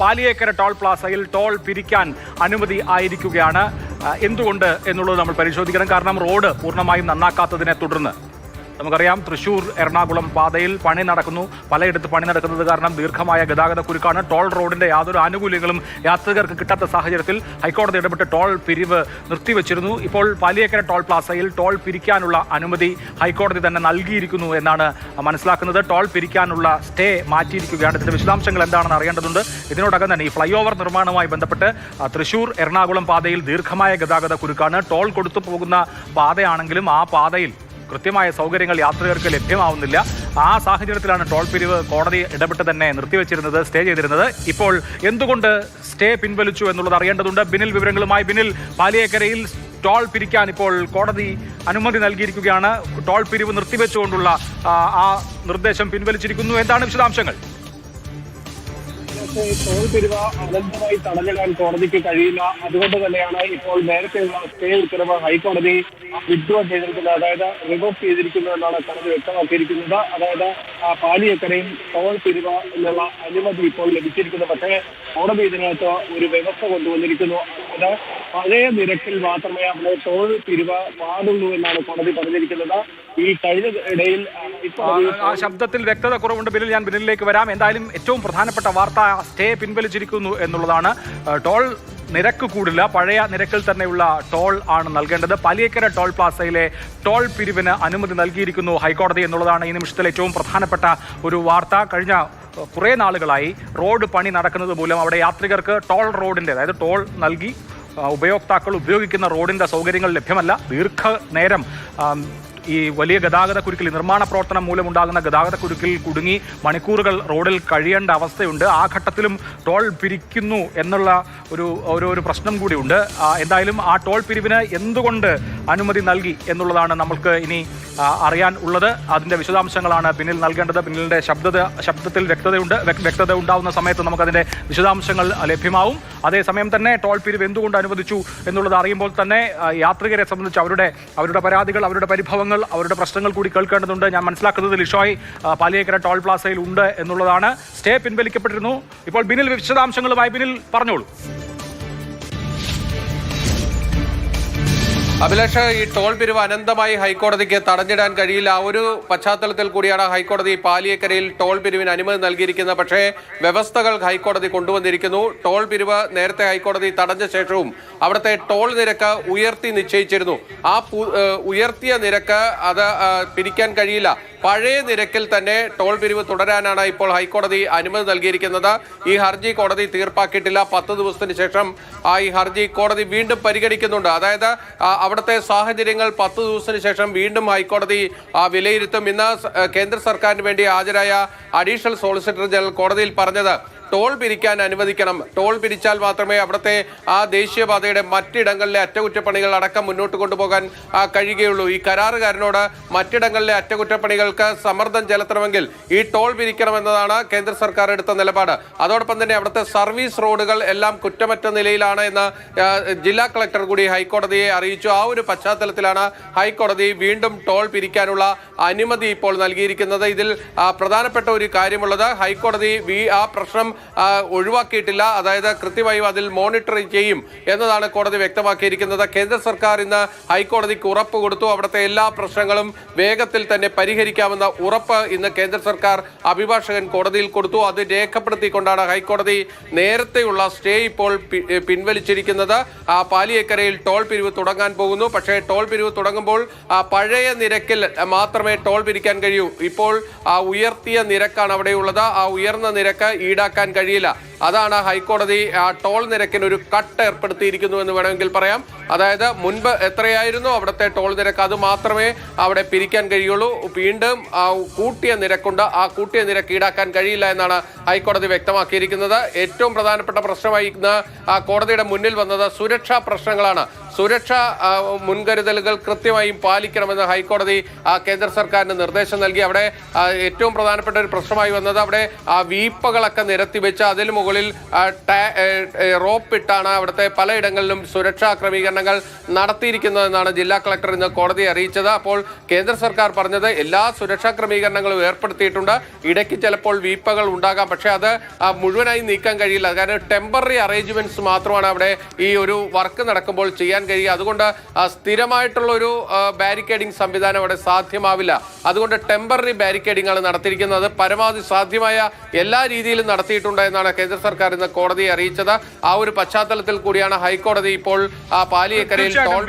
Paliyekkara toll പ്ലാസയിൽ toll പിരിക്കാൻ അനുമതി ആയിരിക്കുകയാണ്. എന്തുകൊണ്ട് എന്നുള്ളത് നമ്മൾ പരിശോധിക്കണം. കാരണം റോഡ് പൂർണമായും നന്നാക്കാത്തതിനെ തുടർന്ന്. നമുക്കറിയാം തൃശൂർ എറണാകുളം പാതയിൽ പണി നടക്കുന്നു. പലയിടത്ത് പണി നടക്കുന്നത് കാരണം ദീർഘമായ ഗതാഗത കുരുക്കാണ്. ടോൾ റോഡിന്റെ യാതൊരു ആനുകൂല്യങ്ങളും യാത്രികർക്ക് കിട്ടാത്ത സാഹചര്യത്തിൽ ഹൈക്കോടതി ഇടപെട്ട് ടോൾ പിരിവ് നിർത്തിവച്ചിരുന്നു. ഇപ്പോൾ പാലിയേക്കര ടോൾ പ്ലാസയിൽ ടോൾ പിരിക്കാനുള്ള അനുമതി ഹൈക്കോടതി തന്നെ നൽകിയിരിക്കുന്നു എന്നാണ് മനസ്സിലാക്കുന്നത്. ടോൾ പിരിക്കാനുള്ള സ്റ്റേ മാറ്റിയിരിക്കുകയാണ്. ഇതിന്റെ വിശദാംശങ്ങൾ എന്താണെന്ന് അറിയേണ്ടതുണ്ട്. ഇതിനോടകം തന്നെ ഈ ഫ്ലൈ ഓവർ നിർമ്മാണവുമായി ബന്ധപ്പെട്ട് തൃശൂർ എറണാകുളം പാതയിൽ ദീർഘമായ ഗതാഗത കുരുക്കാണ്. ടോൾ കൊടുത്തു പോകുന്ന പാതയാണെങ്കിലും ആ പാതയിൽ കൃത്യമായ സൗകര്യങ്ങൾ യാത്രികർക്ക് ലഭ്യമാവുന്നില്ല. ആ സാഹചര്യത്തിലാണ് ടോൾ പിരിവ് കോടതി ഇടപെട്ട് തന്നെ നിർത്തിവെച്ചിരുന്നത് സ്റ്റേ ചെയ്തിരുന്നത്. ഇപ്പോൾ എന്തുകൊണ്ട് സ്റ്റേ പിൻവലിച്ചു എന്നുള്ളത് അറിയേണ്ടതുണ്ട്. ബിനിൽ വിവരങ്ങളുമായി ബിനിൽ പാലിയേക്കരയിൽ ടോൾ പിരിക്കാൻ ഇപ്പോൾ കോടതി അനുമതി നൽകിയിരിക്കുകയാണ്. ടോൾ പിരിവ് നിർത്തിവെച്ചുകൊണ്ടുള്ള ആ, നിർദ്ദേശം പിൻവലിച്ചിരിക്കുന്നു. എന്താണ് വിശദാംശങ്ങൾ? ഇതിനകത്ത് ടോൾ പിരിവ അനന്തമായി തടഞ്ഞിടാൻ കോടതിക്ക് കഴിയില്ല. അതുകൊണ്ട് തന്നെയാണ് ഇപ്പോൾ നേരത്തെയുള്ള സ്റ്റേ ഉത്തരവ് ഹൈക്കോടതി വിഡ്രോ ചെയ്തിരിക്കുന്നത്. അതായത് റിവോക്ക് ചെയ്തിരിക്കുന്നു എന്നാണ് കോടതി വ്യക്തമാക്കിയിരിക്കുന്നത്. അതായത് ആ പാലിയേക്കരയും ടോൾ പിരിവ എന്നുള്ള അനുമതി ഇപ്പോൾ ലഭിച്ചിരിക്കുന്നു. പക്ഷേ കോടതി ഇതിനകത്ത് ഒരു വ്യവസ്ഥ കൊണ്ടുവന്നിരിക്കുന്നു. അതായത് പഴയ നിരക്കിൽ മാത്രമേ അവിടെ ടോൾ പിരിവ പാടുള്ളൂ എന്നാണ് കോടതി പറഞ്ഞിരിക്കുന്നത്. ഈ കഴിഞ്ഞ ഇടയിൽ ആ, ശബ്ദത്തിൽ വ്യക്തത കുറവുണ്ട്. ബില്ലിൽ ഞാൻ ബില്ലിലേക്ക് വരാം. എന്തായാലും ഏറ്റവും പ്രധാനപ്പെട്ട വാർത്ത സ്റ്റേ പിൻവലിച്ചിരിക്കുന്നു എന്നുള്ളതാണ്. ടോൾ നിരക്ക് കൂടില്ല. പഴയ നിരക്കിൽ തന്നെയുള്ള ടോൾ ആണ് നൽകേണ്ടത്. പാലിയേക്കര ടോൾ പ്ലാസയിലെ ടോൾ പിരിവിന് അനുമതി നൽകിയിരിക്കുന്നു ഹൈക്കോടതി എന്നുള്ളതാണ് ഈ നിമിഷത്തിൽ ഏറ്റവും പ്രധാനപ്പെട്ട ഒരു വാർത്ത. കഴിഞ്ഞ കുറേ നാളുകളായി റോഡ് പണി നടക്കുന്നത് മൂലം അവിടെ യാത്രികർക്ക് ടോൾ റോഡിന്റെ അതായത് ടോൾ നൽകി ഉപയോക്താക്കൾ ഉപയോഗിക്കുന്ന റോഡിന്റെ സൗകര്യങ്ങൾ ലഭ്യമല്ല. ദീർഘനേരം ഈ വലിയ ഗതാഗത കുരുക്കിൽ നിർമ്മാണ പ്രവർത്തനം മൂലമുണ്ടാകുന്ന ഗതാഗത കുരുക്കിൽ കുടുങ്ങി മണിക്കൂറുകൾ റോഡിൽ കഴിയേണ്ട അവസ്ഥയുണ്ട്. ആ ഘട്ടത്തിലും ടോൾ പിരിക്കുന്നു എന്നുള്ള ഒരു ഒരു പ്രശ്നം കൂടിയുണ്ട്. എന്തായാലും ആ ടോൾ പിരിവിന് എന്തുകൊണ്ട് അനുമതി നൽകി എന്നുള്ളതാണ് നമ്മൾക്ക് ഇനി അറിയാൻ ഉള്ളത്. അതിന്റെ വിശദാംശങ്ങളാണ് പിന്നിൽ നൽകേണ്ടത്. പിന്നിലിന്റെ ശബ്ദത ശബ്ദത്തിൽ വ്യക്തതയുണ്ട്. വ്യക്- വ്യക്തത ഉണ്ടാവുന്ന സമയത്ത് നമുക്കതിന്റെ വിശദാംശങ്ങൾ ലഭ്യമാവും. അതേസമയം തന്നെ ടോൾ പിരിവ് എന്തുകൊണ്ട് അനുവദിച്ചു എന്നുള്ളത് അറിയുമ്പോൾ തന്നെ യാത്രികരെ സംബന്ധിച്ച് അവരുടെ അവരുടെ പരാതികൾ അവരുടെ പരിഭവങ്ങൾ അവരുടെ പ്രശ്നങ്ങൾ കൂടി കേൾക്കേണ്ടതുണ്ട്. ഞാൻ മനസ്സിലാക്കുന്നത് ലിഷോയ് പാലിയേക്കര ടോൾ പ്ലാസയിൽ ഉണ്ട് എന്നുള്ളതാണ്. സ്റ്റേ പിൻവലിക്കപ്പെട്ടിരുന്നു. ഇപ്പോൾ ബിനിൽ വിശദാംശങ്ങളുമായി ബിനിൽ പറഞ്ഞോളൂ. അഭിലാഷ് ഈ ടോൾ പിരിവ് അനന്തമായി ഹൈക്കോടതിക്ക് തടഞ്ഞിടാൻ കഴിയില്ല. ഒരു പശ്ചാത്തലത്തിൽ കൂടിയാണ് ഹൈക്കോടതി പാലിയേക്കരയിൽ ടോൾ പിരിവിന് അനുമതി നൽകിയിരിക്കുന്നത്. പക്ഷേ വ്യവസ്ഥകൾ ഹൈക്കോടതി കൊണ്ടുവന്നിരിക്കുന്നു. ടോൾ പിരിവ് നേരത്തെ ഹൈക്കോടതി തടഞ്ഞ ശേഷവും അവിടുത്തെ ടോൾ നിരക്ക് ഉയർത്തി നിശ്ചയിച്ചിരുന്നു. ആ ഉയർത്തിയ നിരക്ക് അത് പിരിക്കാൻ കഴിയില്ല. പഴയ നിരക്കിൽ തന്നെ ടോൾ പിരിവ് തുടരാനാണ് ഇപ്പോൾ ഹൈക്കോടതി അനുമതി നൽകിയിരിക്കുന്നത്. ഈ ഹർജി കോടതി തീർപ്പാക്കിയിട്ടില്ല. പത്ത് ദിവസത്തിന് ശേഷം ആ ഈ ഹർജി കോടതി വീണ്ടും പരിഗണിക്കുന്നുണ്ട്. അതായത് അവിടുത്തെ സാഹചര്യങ്ങൾ പത്ത് ദിവസത്തിന് ശേഷം വീണ്ടും ഹൈക്കോടതി വിലയിരുത്തും. ഇന്ന് കേന്ദ്ര സർക്കാരിന് വേണ്ടി ഹാജരായ അഡീഷണൽ സോളിസിറ്റർ ജനറൽ കോടതിയിൽ പറഞ്ഞത് ടോൾ പിരിക്കാൻ അനുവദിക്കണം. ടോൾ പിരിച്ചാൽ മാത്രമേ അവിടുത്തെ ആ ദേശീയപാതയുടെ മറ്റിടങ്ങളിലെ അറ്റകുറ്റപ്പണികൾ അടക്കം മുന്നോട്ട് കൊണ്ടുപോകാൻ കഴിയുകയുള്ളൂ. ഈ കരാറുകാരനോട് മറ്റിടങ്ങളിലെ അറ്റകുറ്റപ്പണികൾക്ക് സമ്മർദ്ദം ചെലുത്തണമെങ്കിൽ ഈ ടോൾ പിരിക്കണമെന്നതാണ് കേന്ദ്ര സർക്കാർ എടുത്ത നിലപാട്. അതോടൊപ്പം തന്നെ അവിടുത്തെ സർവീസ് റോഡുകൾ എല്ലാം കുറ്റമറ്റ നിലയിലാണ് എന്ന് ജില്ലാ കളക്ടർ കൂടി ഹൈക്കോടതിയെ അറിയിച്ചു. ആ ഒരു പശ്ചാത്തലത്തിലാണ് ഹൈക്കോടതി വീണ്ടും ടോൾ പിരിക്കാനുള്ള അനുമതി ഇപ്പോൾ നൽകിയിരിക്കുന്നത്. ഇതിൽ പ്രധാനപ്പെട്ട ഒരു കാര്യമുള്ളത് ഹൈക്കോടതി ആ പ്രശ്നം ഒഴിവാക്കിയിട്ടില്ല. അതായത് കൃത്യമായും അതിൽ മോണിറ്റർ ചെയ്യും എന്നതാണ് കോടതി വ്യക്തമാക്കിയിരിക്കുന്നത്. കേന്ദ്ര സർക്കാർ ഇന്ന് ഹൈക്കോടതിക്ക് ഉറപ്പ് കൊടുത്തു. അവിടുത്തെ എല്ലാ പ്രശ്നങ്ങളും വേഗത്തിൽ തന്നെ പരിഹരിക്കാമെന്ന ഉറപ്പ് ഇന്ന് കേന്ദ്ര സർക്കാർ അഭിഭാഷകൻ കോടതിയിൽ കൊടുത്തു. അത് രേഖപ്പെടുത്തിക്കൊണ്ടാണ് ഹൈക്കോടതി നേരത്തെയുള്ള സ്റ്റേ ഇപ്പോൾ പിൻവലിച്ചിരിക്കുന്നത്. പാലിയേക്കരയിൽ ടോൾ പിരിവ് തുടങ്ങാൻ പോകുന്നു. പക്ഷേ ടോൾ പിരിവ് തുടങ്ങുമ്പോൾ പഴയ നിരക്കിൽ മാത്രമേ ടോൾ പിരിക്കാൻ കഴിയൂ. ഇപ്പോൾ ആ ഉയർത്തിയ നിരക്കാണ് അവിടെയുള്ളത്. ആ ഉയർന്ന നിരക്ക് ഈടാക്കാൻ കഴിയില്ല. അതാണ് ഹൈക്കോടതി ആ ടോൾ നിരക്കിന് ഒരു കട്ട് ഏർപ്പെടുത്തിയിരിക്കുന്നു എന്ന് വേണമെങ്കിൽ പറയാം. അതായത് മുൻപ് എത്രയായിരുന്നു? അവിടുത്തെ ടോൾ നിരക്ക് അത് മാത്രമേ അവിടെ പിരിക്കാൻ കഴിയുള്ളൂ. വീണ്ടും ആ കൂട്ടിയ നിരക്കുണ്ട്. ആ കൂട്ടിയ നിരക്ക് ഈടാക്കാൻ കഴിയില്ല എന്നാണ് ഹൈക്കോടതി വ്യക്തമാക്കിയിരിക്കുന്നത്. ഏറ്റവും പ്രധാനപ്പെട്ട പ്രശ്നമായി ഇന്ന് കോടതിയുടെ മുന്നിൽ വന്നത് സുരക്ഷാ പ്രശ്നങ്ങളാണ്. സുരക്ഷാ മുൻകരുതലുകൾ കൃത്യമായും പാലിക്കണമെന്ന് ഹൈക്കോടതി ആ, കേന്ദ്ര സർക്കാരിന് നിർദ്ദേശം നൽകി. അവിടെ ഏറ്റവും പ്രധാനപ്പെട്ട ഒരു പ്രശ്നമായി വന്നത് അവിടെ ആ വീപ്പകളൊക്കെ നിരത്തി വെച്ച് അതിൽ മുകളിൽ ഏ, റോപ്പ് ഇട്ടാണ് അവിടുത്തെ പലയിടങ്ങളിലും സുരക്ഷാ ക്രമീകരണങ്ങൾ നടത്തിയിരിക്കുന്നതെന്നാണ് ജില്ലാ കളക്ടർ ഇന്ന് കോടതിയെ അറിയിച്ചത്. അപ്പോൾ കേന്ദ്ര സർക്കാർ പറഞ്ഞത് എല്ലാ സുരക്ഷാ ക്രമീകരണങ്ങളും ഏർപ്പെടുത്തിയിട്ടുണ്ട്. ഇടയ്ക്ക് ചിലപ്പോൾ വീപ്പകൾ ഉണ്ടാകാം. പക്ഷേ അത് മുഴുവനായി നീക്കാൻ കഴിയില്ല. കാരണം ടെമ്പററി അറേഞ്ച്മെന്റ്സ് മാത്രമാണ് അവിടെ ഈ ഒരു വർക്ക് നടക്കുമ്പോൾ ചെയ്യാൻ കഴിയുക. അതുകൊണ്ട് സ്ഥിരമായിട്ടുള്ള ഒരു ബാരിക്കേഡിംഗ് സംവിധാനം അവിടെ സാധ്യമാവില്ല. അതുകൊണ്ട് ടെമ്പററി ബാരിക്കേഡിംഗ് ആണ് നടത്തിയിരിക്കുന്നത്. പരമാവധി സാധ്യമായ എല്ലാ രീതിയിലും നടത്തിയിട്ടുണ്ട് എന്നാണ് കേന്ദ്ര സർക്കാർ ഇന്ന് കോടതിയെ അറിയിച്ചത്. ആ ഒരു പശ്ചാത്തലത്തിൽ കൂടിയാണ് ഹൈക്കോടതി ഇപ്പോൾ ആ പാലിയേക്കരയിൽ ടോൾ